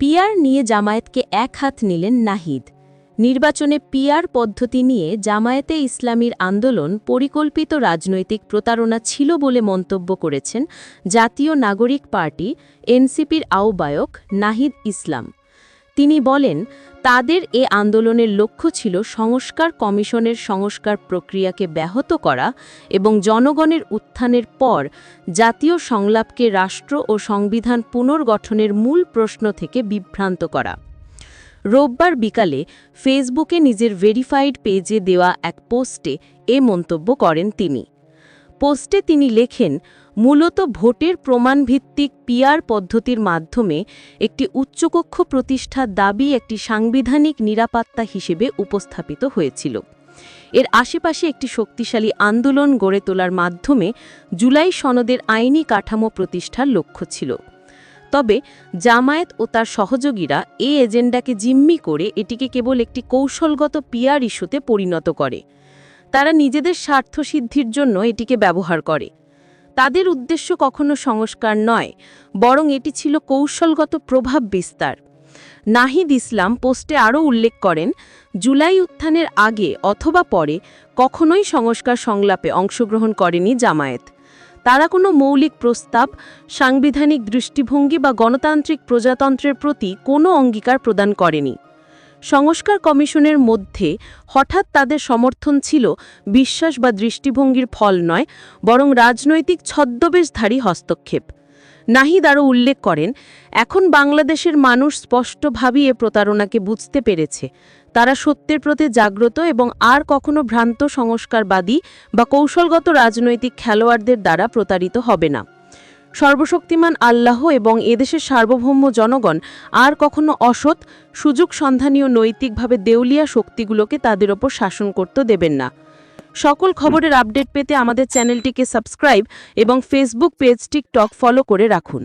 Peer নিয়ে জামায়াতকে এক হাত নিলেন নাহিদ। নির্বাচনে পিয়ার পদ্ধতি নিয়ে জামায়াতে ইসলামীর আন্দোলন পরিকল্পিত রাজনৈতিক প্রতারণা ছিল বলে মন্তব্য করেছেন জাতীয় নাগরিক পার্টি, এনসিপির আহ্বায়ক নাহিদ ইসলাম। তিনি বলেন, তাদের এ আন্দোলনের লক্ষ্য ছিল সংস্কার কমিশনের সংস্কার প্রক্রিয়াকে ব্যাহত করা এবং জনগণের উত্থানের পর জাতীয় সংলাপকে রাষ্ট্র ও সংবিধান পুনর্গঠনের মূল প্রশ্ন থেকে বিভ্রান্ত করা। রোববার বিকালে ফেসবুকে নিজের ভেরিফাইড পেজে দেওয়া এক পোস্টে এ মন্তব্য করেন তিনি। পোস্টে তিনি লেখেন, মূলত ভোটের প্রমাণভিত্তিক পিয়ার পদ্ধতির মাধ্যমে একটি উচ্চকক্ষ প্রতিষ্ঠার দাবি একটি সাংবিধানিক নিরাপত্তা হিসেবে উপস্থাপিত হয়েছিল। এর আশেপাশে একটি শক্তিশালী আন্দোলন গড়ে তোলার মাধ্যমে জুলাই সনদের আইনি কাঠামো প্রতিষ্ঠার লক্ষ্য ছিল। তবে জামায়াত ও তার সহযোগীরা এই এজেন্ডাকে জিম্মি করে এটিকে কেবল একটি কৌশলগত পিয়ার ইস্যুতে পরিণত করে। তারা নিজেদের স্বার্থসিদ্ধির জন্য এটিকে ব্যবহার করে। তাদের উদ্দেশ্য কখনো সংস্কার নয়, বরং এটি ছিল কৌশলগত প্রভাব বিস্তার। নাহিদ ইসলাম পোস্টে আরও উল্লেখ করেন, জুলাই উত্থানের আগে অথবা পরে কখনোই সংস্কার সংলাপে অংশগ্রহণ করেনি জামায়াত। তারা কোনো মৌলিক প্রস্তাব, সাংবিধানিক দৃষ্টিভঙ্গি বা গণতান্ত্রিক প্রজাতন্ত্রের প্রতি কোনো অঙ্গীকার প্রদান করেনি। সংস্কার কমিশনের মধ্যে হঠাৎ তাদের সমর্থন ছিল বিশ্বাস বা দৃষ্টিভঙ্গির ফল নয়, বরং রাজনৈতিক ছদ্মবেশধারী হস্তক্ষেপ। নাহিদ আরও উল্লেখ করেন, এখন বাংলাদেশের মানুষ স্পষ্টভাবেই এ প্রতারণাকে বুঝতে পেরেছে। তারা সত্যের প্রতি জাগ্রত এবং আর কখনো ভ্রান্ত সংস্কারবাদী বা কৌশলগত রাজনৈতিক খেলোয়াড়দের দ্বারা প্রতারিত হবে না। সর্বশক্তিমান আল্লাহ এবং এদেশের সার্বভৌম জনগণ, আর কখনো অসৎ, সুযোগ সন্ধানীয় নৈতিকভাবে দেউলিয়া শক্তিগুলোকে তাদের ওপর শাসন করতে দেবেন না। সকল খবরের আপডেট পেতে আমাদের চ্যানেলটিকে সাবস্ক্রাইব এবং ফেসবুক পেজ টিকটক ফলো করে রাখুন।